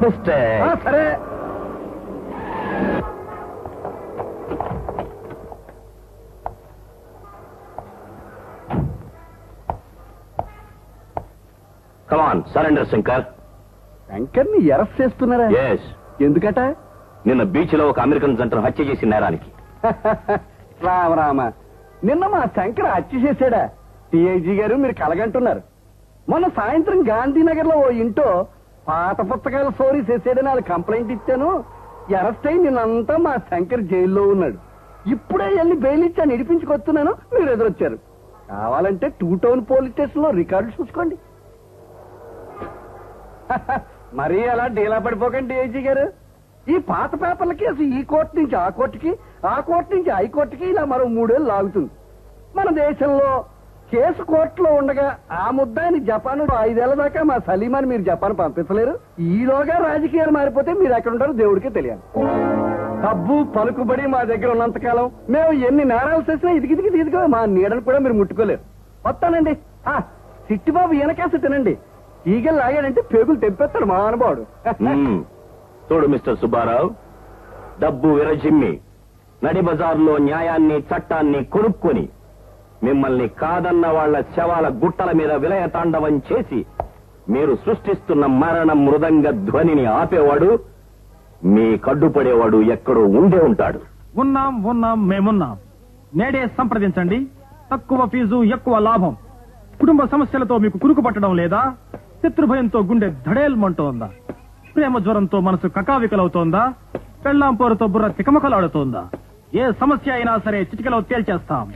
Mister ఆ, సరే. Come on surrender Shankar శంకర్ని అరెస్ట్ చేస్తున్నారా? ఎస్ ఎందుకట? నిన్న బీచ్లో ఒక అమెరికన్ జంటను హత్య చేసిన నేరానికి. రామ రామ. నిన్న మా శంకర్ హత్య చేశాడా? టిఐజీ గారు మీరు కలగంటున్నారు. మొన్న సాయంత్రం గాంధీనగర్లో ఓ ఇంటో పాత పుస్తకాలు స్టోరీ చేసేదని వాళ్ళు కంప్లైంట్ ఇచ్చాను. అరెస్ట్ అయి నిన్నంతా మా శంకర్ జైల్లో ఉన్నాడు. ఇప్పుడే వెళ్ళి బెయిల్ ఇచ్చాను ఇడిపించుకొస్తున్నాను. మీరు ఎదురొచ్చారు. కావాలంటే టూ టౌన్ పోలీస్ స్టేషన్లో రికార్డు చూసుకోండి. మరీ అలా డీలా పడిపోకండి ఏజీ గారు. ఈ పాత పేపర్ల కేసు ఈ కోర్టు నుంచి ఆ కోర్టుకి ఆ కోర్టు నుంచి హైకోర్టుకి ఇలా మరో మూడేళ్ళు లాగుతుంది. మన దేశంలో కేసు కోర్టులో ఉండగా ఆ ముద్దాయిని జపాన్ ఐదేళ్ళ దాకా మా సలీమాని మీరు జపాన్ పంపించలేరు. ఈలోగా రాజకీయాలు మారిపోతే మీరు ఎక్కడ ఉంటారో దేవుడికే తెలియాలి. డబ్బు పలుకుబడి మా దగ్గర ఉన్నంతకాలం మేము ఎన్ని నేరాలు చేసినా ఇదిగిదిగి తీదిగా మా నీడను కూడా మీరు ముట్టుకోలేరు. వస్తానండి. ఆ, సిట్టిబాబు ఈయనకేసి తినండి. ఈగలు లాగాడంటే పేగులు తెప్పిస్తాడు మా అనుభవాడు. చూడు మిస్టర్ సుబ్బారావు డబ్బు విరజిమ్మి. నడి బజార్లో న్యాయాన్ని చట్టాన్ని కొనుక్కొని మిమ్మల్ని కాదన్న వాళ్ళ శవాల గుట్టల మీద విలయతాండవం చేసి మీరు సృష్టిస్తున్న మరణ మృదంగ ధ్వనిని ఆపేవాడు మీ కడ్డుపడేవాడు ఎక్కడో ఉండే ఉంటాడు. ఉన్నాం ఉన్నాం మేమున్నాం. నేడే సంప్రదించండి. తక్కువ ఫీజు ఎక్కువ లాభం. కుటుంబ సమస్యలతో మీకు కురుకు పట్టడం లేదా? శత్రుభయంతో గుండె ధడేల్మంటోందా ప్రేమ జ్వరంతో మనసు కకావికలవుతోందా? పెళ్ళాం పోరుతో బుర్ర తికమకలాడుతోందా? ఏ సమస్య అయినా సరే చిటికలో తేల్చేస్తాం.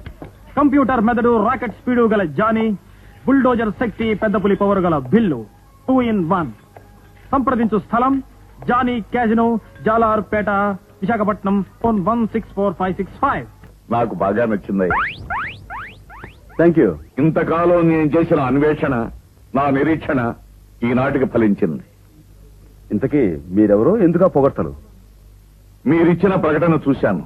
కంప్యూటర్ మెదడు రాకెట్ స్పీడు గల జానీ బుల్డోజర్ శక్తి పెద్ద పులి పవర్ గల బిల్లు. టూ ఇన్ వన్ సంప్రదించు స్థలం Johnny casino Jalaripeta Visakhapatnam phone one six four five six five. నాకు బాగా నచ్చింది. థ్యాంక్ యూ ఇంతకాలం నేను చేసిన అన్వేషణ నా నిరీక్షణ ఈనాటికి ఫలించింది. ఇంతకీ మీరెవరో ఎందుకు పొగడతలు? మీరిచ్చిన ప్రకటన చూశాను.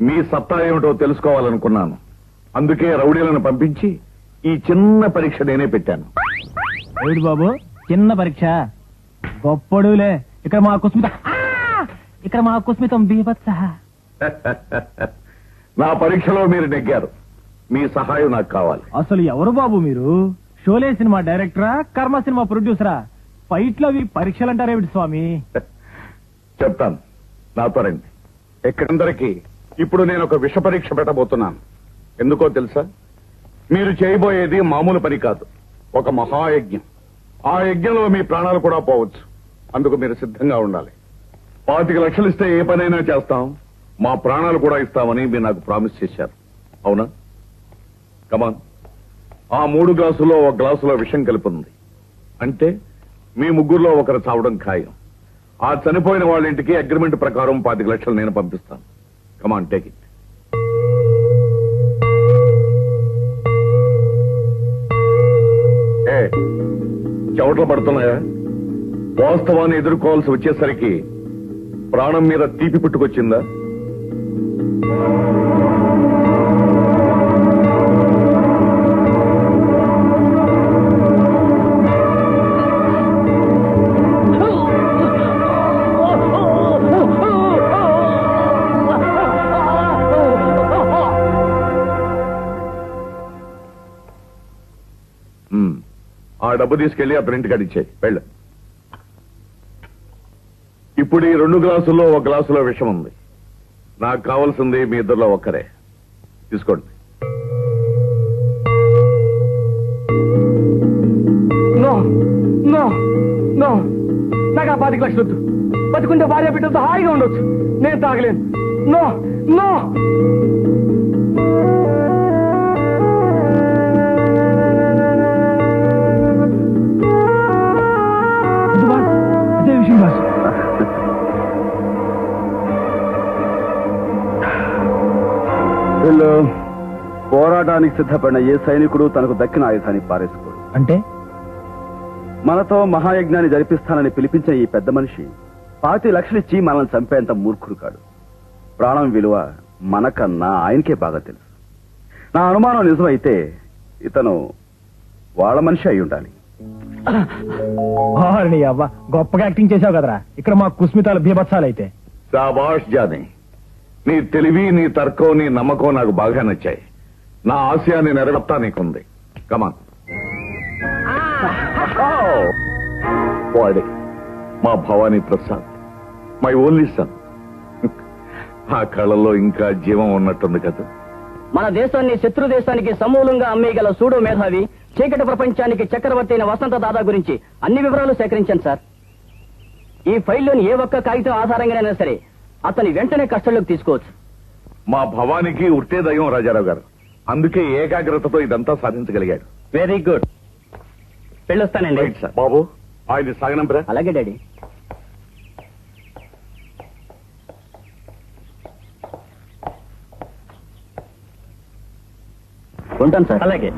మీ సత్తా ఏమిటో తెలుసుకోవాలనుకున్నాను. అందుకే రౌడీలను పంపించి ఈ చిన్న పరీక్ష నేనే పెట్టాను. ఏడు బాబు? చిన్న పరీక్ష? గొప్పడులే. ఇక్కడ మా కుస్మిత! ఇక్కడ మా కుస్మితం బీభత్స. నా పరీక్షలో మీరు నెగ్గారు. మీ సహాయం నాకు కావాలి. అసలు ఎవరు బాబు మీరు? షోలే సినిమా డైరెక్టరా కర్మ సినిమా ప్రొడ్యూసరా? ఫైట్లో పరీక్షలు అంటారేమిటి స్వామి? చెప్తాను. నాతో రండి. ఎక్కడందరికీ ఇప్పుడు నేను ఒక విష పరీక్ష పెట్టబోతున్నాను. ఎందుకో తెలుసా? మీరు చేయబోయేది మామూలు పని కాదు. ఒక మహాయజ్ఞం. ఆ యజ్ఞంలో మీ ప్రాణాలు కూడా పోవచ్చు. అందుకు మీరు సిద్ధంగా ఉండాలి. పాతిక లక్షలు ఇస్తే ఏ పనైనా చేస్తాం. మా ప్రాణాలు కూడా ఇస్తామని మీరు నాకు ప్రామిస్ చేశారు. అవునా? కమాన్ ఆ మూడు గ్లాసుల్లో ఒక గ్లాసులో విషం కలిపి ఉంది అంటే మీ ముగ్గురులో ఒకరు చావడం ఖాయం. ఆ చనిపోయిన వాళ్ళ ఇంటికి అగ్రిమెంట్ ప్రకారం పాతిక లక్షలు నేను పంపిస్తాను. కమాన్ టేక్ ఇట్ చెవట్లు పడుతున్నాయా? వాస్తవాన్ని ఎదుర్కోవాల్సి వచ్చేసరికి ప్రాణం మీద తీపి పుట్టుకొచ్చిందా? డబ్బు తీసుకెళ్ళి ఆ ప్రింట్ కార్డు ఇచ్చాయి. వెళ్ళు. ఇప్పుడు ఈ రెండు గ్లాసుల్లో ఒక గ్లాసులో విషం ఉంది. నాకు కావాల్సింది మీ ఇద్దరిలో ఒక్కరే. తీసుకోండి. నో. నాకు ఆ పాతికి లక్షలు వద్దు. బతుకుంటే భార్య బిడ్డలతో హాయిగా ఉండొచ్చు. నేను తాగలేను. No no. వీళ్ళు పోరాటానికి సిద్ధపడిన ఏ సైనికుడు తనకు దక్కిన ఆయుధాన్ని పారేసుకోడు అంటే మనతో మహాయజ్ఞాన్ని జరిపిస్తానని పిలిపించిన ఈ పెద్ద మనిషి పాతి లక్షలిచ్చి మనల్ని చంపేంత మూర్ఖుడు కాడు ప్రాణం విలువ మనకన్నా ఆయనకే బాగా తెలుసు నా అనుమానం నిజమైతే ఇతను వాళ్ళ మనిషి అయి ఉండాలి గొప్పగా యాక్టింగ్ చేసావు కదరా ఇక్కడ మా కుస్మితాలు శాబాష్ జానీ నీ తెలివి నీ తర్కం నీ నమ్మకం నాకు బాగా నచ్చాయి. నా ఆశయాన్ని నెరవేర్తా నీకుంది. కమాన్ వాడే మా Bhavani Prasad my only son. ఆ కళలో ఇంకా జీవం ఉన్నట్టుంది కదా. మన దేశాన్ని శత్రు దేశానికి సమూలంగా అమ్మేయగల సూడో మేధావి చీకటి ప్రపంచానికి చక్రవర్తి అయిన వసంత దాదా గురించి అన్ని వివరాలు సేకరించాను సార్. ఈ ఫైల్లోని ఏ ఒక్క కాగితం ఆధారంగానైనా సరే అతని వెంటనే కస్టడీలోకి తీసుకోవచ్చు. మా భవానికి ఉట్టే దయ్యం రాజారావు గారు. అందుకే ఏకాగ్రతతో ఇదంతా సాధించగలిగాడు. వెరీ గుడ్ వెళ్ళొస్తానండి సార్ బాబు ఆయన సాగనంపరా. అలాగే డాడీ. ఉంటాను సార్. అలాగే.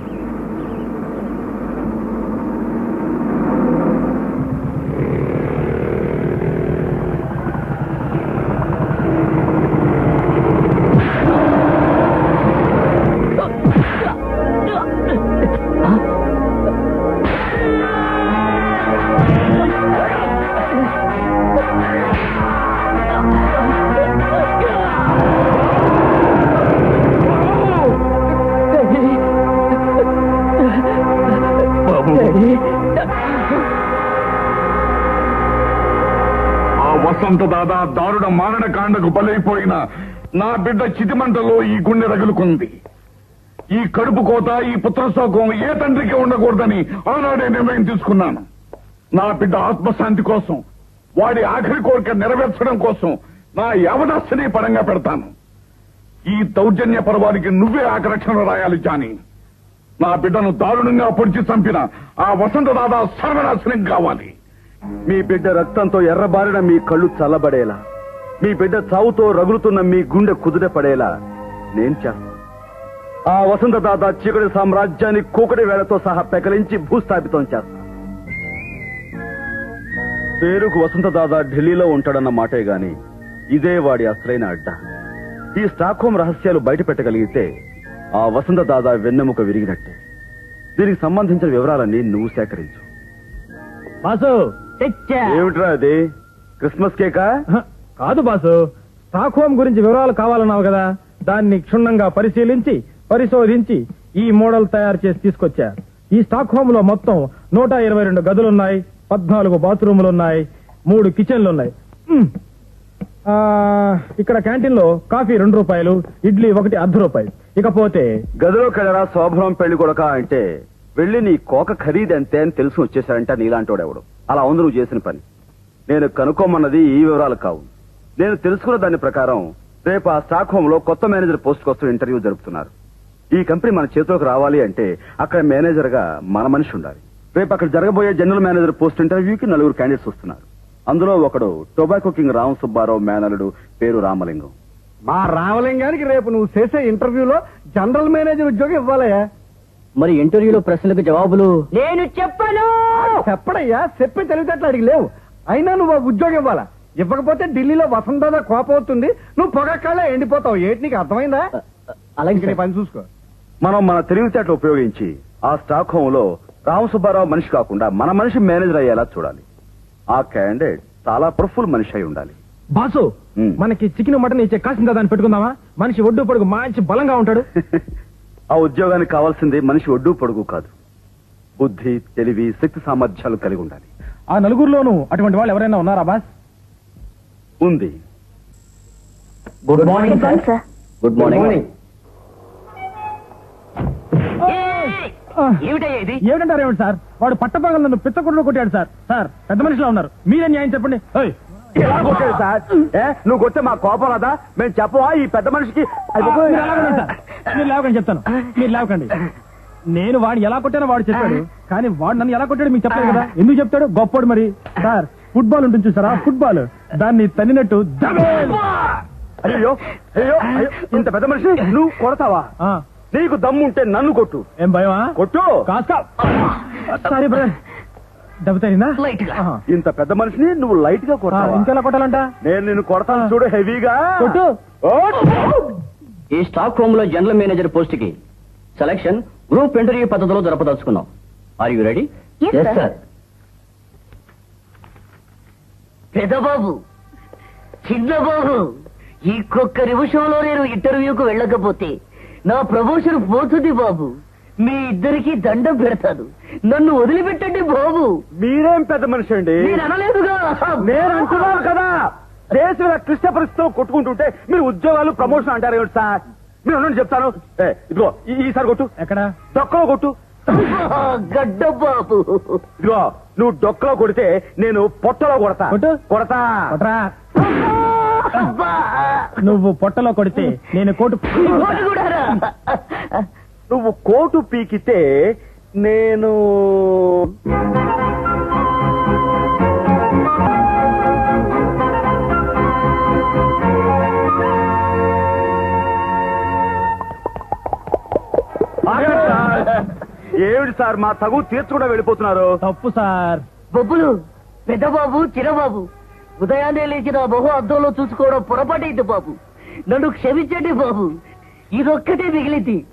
ఆ దాదా దారుణ మారణ కాండకు బలైపోయిన నా బిడ్డ చితిమంటలో ఈ గుండె రగులుకుంది. ఈ కడుపు కోత ఈ పుత్రశోకం ఏ తండ్రికి ఉండకూడదని ఆనాడే నిర్ణయం తీసుకున్నాను. నా బిడ్డ ఆత్మశాంతి కోసం వాడి ఆఖరి కోరిక నెరవేర్చడం కోసం నా యవనాశని పరంగా పెడతాను. ఈ దౌర్జన్య పర్వానికి నువ్వే ఆకరక్షణ రాయాలి జాని. నా బిడ్డను దారుణంగా పొడిచి చంపిన ఆ వసంత దాదా సర్వనాశనం కావాలి. మీ బిడ్డ రక్తంతో ఎర్రబారిన మీ కళ్ళు చల్లబడేలా మీ బిడ్డ చావుతో రగులుతున్న మీ గుండె కుదుట పడేలా నేను చేస్తాను ఆ వసంత దాత చీకటి సామ్రాజ్యాన్ని కూకటి వేళతో సహా పెకలించి భూస్థాపితం చేస్తాను పేరుకు వసంత దాదా ఢిల్లీలో ఉంటాడన్న మాటే గాని ఇదే వాడి అసలైన అడ్డ. ఈ స్టాక్హోమ్ రహస్యాలు బయట పెట్టగలిగితే ఆ వసంత దాదా వెన్నెముక విరిగినట్టే. దీనికి సంబంధించిన వివరాలన్నీ నువ్వు సేకరించు. బాసు! ఏమిట్రా అది? క్రిస్మస్ కేకా? కాదు బాసు. స్టాక్ హోమ్ గురించి వివరాలు కావాలన్నావు కదా. దాన్ని క్షుణ్ణంగా పరిశీలించి పరిశోధించి ఈ మోడల్ తయారు చేసి తీసుకొచ్చా. ఈ స్టాక్ హోమ్లో మొత్తం నూట ఇరవై రెండు గదులున్నాయి పద్నాలుగు బాత్రూములున్నాయి మూడు కిచెన్లున్నాయి. ఆ, ఇక్కడ క్యాంటీన్లో కాఫీ రెండు రూపాయలు ఇడ్లీ ఒకటి అర్ధ రూపాయలు ఇకపోతే గదిలో కదరా శోభనం పెళ్ళి కొడక అంటే. వెళ్ళి నీ కోక ఖరీదు అని తెలుసు వచ్చేసారంట నీలాంటోడెవడు. అలా ఉంది నువ్వు చేసిన పని. నేను కనుక్కోమన్నది ఈ వివరాలు కావు. నేను తెలుసుకున్న దాని ప్రకారం రేపు ఆ స్టాక్ హోమ్లో కొత్త మేనేజర్ పోస్ట్ కోసం ఇంటర్వ్యూ జరుపుతున్నారు. ఈ కంపెనీ మన చేతిలోకి రావాలి అంటే అక్కడ మేనేజర్గా మన మనిషి ఉండాలి. రేపు అక్కడ జరగబోయే జనరల్ మేనేజర్ పోస్ట్ ఇంటర్వ్యూకి నలుగురు క్యాండిడేట్స్ వస్తున్నారు. అందులో ఒకడు టొబాకో కింగ్ రామ్ సుబ్బారావు మేనలుడు పేరు రామలింగం. మా రామలింగానికి రేపు నువ్వు చేసే ఇంటర్వ్యూలో జనరల్ మేనేజర్ ఉద్యోగం ఇవ్వాలయా మరి ఇంటర్వ్యూలో ప్రశ్నలకు జవాబులు? నేను చెప్పను! చెప్పడయ్యా చెప్పి తెలివితేటలు అడిగి లేవు. అయినా నువ్వు ఆ ఉద్యోగం ఇవ్వాలా? ఇవ్వకపోతే ఢిల్లీలో వసంతదా కోపం అవుతుంది నువ్వు పొగక్కళ్ళే ఎండిపోతావు. ఏంటి నీకు అర్థమైందా? అలాగే ఇంక నీ సార్. పని చూసుకో. మనం మన తెలివితేటలు ఉపయోగించి ఆ స్టాక్ హోమ్లో రామసుబ్బారావు మనిషి కాకుండా మన మనిషి మేనేజర్ అయ్యేలా చూడాలి. ఆ క్యాండిడేట్ చాలా పవర్ఫుల్ మనిషి అయి ఉండాలి. బాసు. మనకి చికెన్ మటన్ ఇచ్చే కాసిందా దాన్ని పెట్టుకుందామా? మనిషి ఒడ్డు పొడుగు మంచి బలంగా ఉంటాడు. ఆ ఉద్యోగానికి కావాల్సింది మనిషి ఒడ్డు పొడుగు కాదు. బుద్ధి తెలివి శక్తి సామర్థ్యాలు కలిగి ఉండాలి. ఆ నలుగురిలోనూ అటువంటి వాళ్ళు ఎవరైనా ఉన్నారా బాస్? ఉంది. Good morning sir good morning ఏమిటంటారు ఏమిటి సార్? వాడు పట్టపగలు నన్ను పిచ్చకుండా కొట్టాడు సార్. సార్ పెద్ద మనిషిలో ఉన్నారు. మీరే న్యాయం చెప్పండి. ఎలా కొట్టాడు సార్ ఏ, నువ్వు కొట్టే మా కోపం రాదా? మేము చెప్పవా? ఈ పెద్ద మనిషికి మీరు లేవకండి సార్. మీరు లేవకండి చెప్తాను. మీరు లేవకండి. నేను వాడిని ఎలా కొట్టానో వాడు చెప్పాడు. కానీ వాడు నన్ను ఎలా కొట్టాడు మీకు చెప్పాడు కదా. ఎందుకు చెప్తాడు? గొప్పోడు మరి. సార్ ఫుట్బాల్ ఉంటుంది చూసారా? ఫుట్బాల్. దాన్ని తన్నినట్టు దబేల్. అయ్యో అయ్యో అయ్యో ఇంత పెద్ద మనిషి నువ్వు కొడతావా? ఆ, నీకు దమ్ము ఉంటే నన్ను కొట్టు. ఏం భయమా? కొట్టు. కాస్త. Sorry brother. గా. ఆహా. ఇంత పెద్ద మనిషిని నువ్వు లైట్గా కొడతావా? ఇంకెలా కొట్టాలంట? నేను నిన్ను కొడతాను చూడు హెవీగా. కొట్టు. ఈ స్టాక్ హోమ్లో జనరల్ మేనేజర్ పోస్ట్కి సెలక్షన్ గ్రూప్ ఇంటర్వ్యూ పద్ధతిలో జరపదలుచుకున్నాం. Are you ready Pedababu Chinnababu ఇంకొక నిమిషంలో నేను ఇంటర్వ్యూకు వెళ్ళకపోతే నా ప్రమోషన్ పోతుంది బాబు. మీ ఇద్దరికి దండం పెడతాను. నన్ను వదిలిపెట్టండి బాబు. మీరేం పెద్ద మనిషి అండి? నేను అనలేదుగా. నేను అంటున్నాను కదా. దేశం ఇలా క్లిష్ట పరిస్థితితో కొట్టుకుంటుంటే మీరు ఉద్యోగాలు ప్రమోషన్ అంటారు ఏమిటి సార్? మీరు ఉండండి చెప్తాను. ఏ, ఇదిగో ఈ- ఈసారి కొట్టు. ఎక్కడ? డొక్కలో కొట్టు. గడ్డ బాబు. ఇదిగో నువ్వు డొక్కలో కొడితే నేను పొట్టలో కొడతా. కొడతా. నువ్వు పొట్టలో కొడితే నేను కోటు కూడారా? నువ్వు కోటు పీకితే నేను ఆగండి సార్. ఏమిటి సార్ మా తగు తీర్చకుండా వెళ్ళిపోతున్నారు? తప్పు సార్. బొబ్బులు పెద్దబాబు చిన్నబాబు. ఉదయాన్నే లేచి నా బహు అద్దంలో చూసుకోవడం పొరపాటైంది బాబు. నన్ను క్షమించండి బాబు. ఇదొక్కటే మిగిలింది.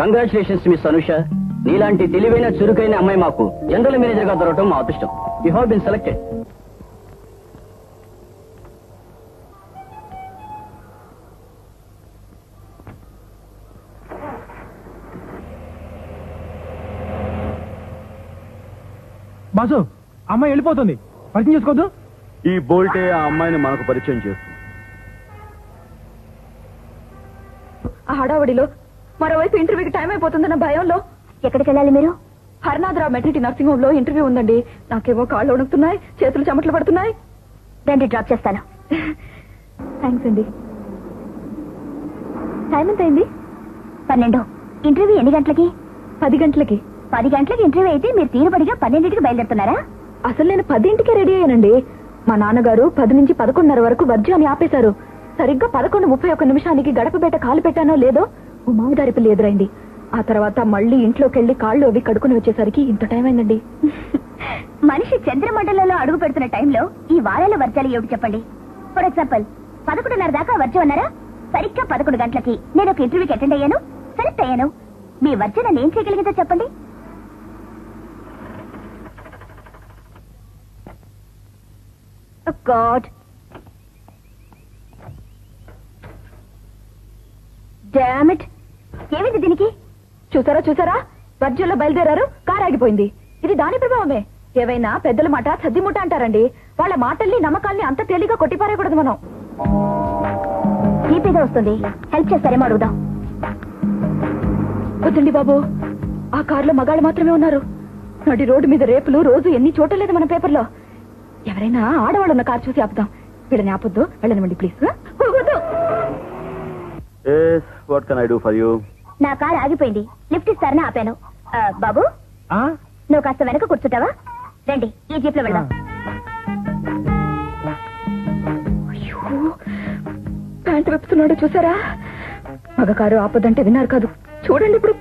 కంగ్రాచులేషన్స్ మిస్ అనుష నీలాంటి తెలివైన చురుకైన అమ్మాయి మాకు జనరల్ మేనేజర్గా దొరకడం మా అదృష్టం. You have been selected boss అమ్మాయి వెళ్ళిపోతుంది. పరిచయం చేసుకోవద్దు ఈ బోల్టే ఆ అమ్మాయిని మనకు పరిచయం చేస్తుంది. ఆ హడావడిలో మరోవైపు ఇంటర్వ్యూకి టైం అయిపోతుందన్న భయంలో ఎక్కడికి వెళ్ళాలి మీరు? హర్నాథరావు మెట్రిటీ నర్సింగ్ హోమ్లో ఇంటర్వ్యూ ఉందండి. నాకేమో కాళ్ళు వణుకుతున్నాయి చేతులు చెమటలు పడుతున్నాయి. రండి డ్రాప్ చేస్తాను. థ్యాంక్స్ అండి. టైం ఎంత అయింది? పన్నెండు. ఇంటర్వ్యూ ఎన్ని గంటలకి? పది గంటలకి. పది గంటలకి ఇంటర్వ్యూ అయితే మీరు తీరుబడిగా పన్నెండింటికి బయలుదేరుతున్నారా? అసలు నేను పదింటికే రెడీ అయ్యానండి. మా నాన్నగారు పది నుంచి పదకొండున్నర వరకు వర్జాన్ని ఆపేశారు. సరిగ్గా పదకొండు ముప్పై ఒక్క నిమిషానికి గడప బయట కాలు పెట్టానో లేదో ఓ పిల్లి ఎదురైంది. ఆ తర్వాత మళ్ళీ ఇంట్లోకెళ్ళి కాళ్ళు అవి కడుకుని వచ్చేసరికి ఇంత టైం అయిందండి. మనిషి చంద్రమండలంలో అడుగు పెడుతున్న టైంలో ఈ వారాల వర్జాలు ఏమిటి చెప్పండి? ఫర్ ఎగ్జాంపుల్ పదకొండున్నర దాకా వర్జం అన్నారా? సరిగ్గా పదకొండు గంటలకి నేను ఒక ఇంటర్వ్యూకి అటెండ్ అయ్యాను. సెలెక్ట్ అయ్యాను. మీ వర్జన నేను చేయగలిగిందో చెప్పండి? Oh గాడ్ డామిట్ ఏమైంది దీనికి? చూసారా చూసారా? వర్జంలో బయలుదేరారు కారు ఆగిపోయింది. ఇది దాని ప్రభావమే. ఏవైనా పెద్దల మాట సద్దిముట అంటారండి. వాళ్ళ మాటల్ని నమ్మకాల్ని అంత తేలిగా కొట్టిపారేయకూడదు మనం. ఏపీగా వస్తుంది. హెల్ప్ చేస్తారేమో అడుగుదాం. వద్దండి బాబు. ఆ కారులో మగాళ్ళు మాత్రమే ఉన్నారు. నడి రోడ్డు మీద రేపులు రోజు ఎన్ని చూడలేదు మన పేపర్లో. ఎవరైనా ఆడవాళ్ళు ఉన్న కారు చూసి ఆపుదాం. వీళ్ళని ఆపొద్దు. వెళ్ళనివ్వండి please what can I do for you నా కారు ఆగిపోయింది. లిఫ్ట్ ఇస్తారని ఆపాను. ఆ, బాబు? ఆ? నువ్వు కాస్త వెనక కూర్చుంటావా? రండి ఈ జీప్లో వెళ్దాం అయ్యో. ప్యాంటు వెప్పుతున్నాడు చూసారా? మగ కారు ఆపొద్దంటే విన్నారు కాదు. చూడండి ఇప్పుడు.